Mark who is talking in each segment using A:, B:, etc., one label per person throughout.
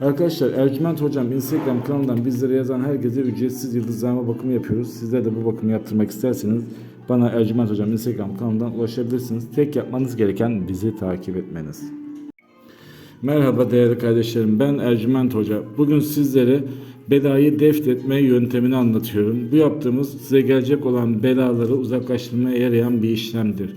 A: Arkadaşlar Ercüment Hocam Instagram kanalından bizlere yazan herkese ücretsiz yıldızlama bakımı yapıyoruz. Sizler de bu bakımı yaptırmak isterseniz bana Ercüment Hocam Instagram kanalından ulaşabilirsiniz. Tek yapmanız gereken bizi takip etmeniz. Merhaba değerli kardeşlerim ben Ercüment Hoca. Bugün sizlere belayı defnetme yöntemini anlatıyorum. Bu yaptığımız size gelecek olan belaları uzaklaştırmaya yarayan bir işlemdir.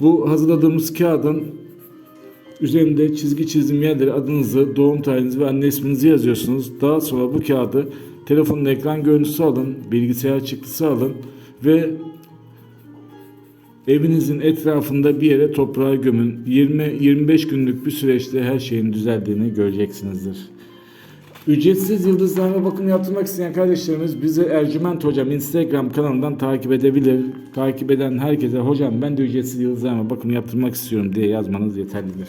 A: Bu hazırladığımız kağıdın Üzerinde çizgi çizim yerleri adınızı, doğum tarihinizi ve anne isminizi yazıyorsunuz. Daha sonra bu kağıdı telefonun ekran görüntüsü alın, bilgisayar çıktısı alın ve evinizin etrafında bir yere toprağa gömün. 20-25 günlük bir süreçte her şeyin düzeldiğini göreceksinizdir. Ücretsiz yıldızlarına bakım yaptırmak isteyen kardeşlerimiz bizi Ercüment Hocam Instagram kanalından takip edebilir. Takip eden herkese hocam ben de ücretsiz yıldızlarına bakım yaptırmak istiyorum diye yazmanız yeterlidir.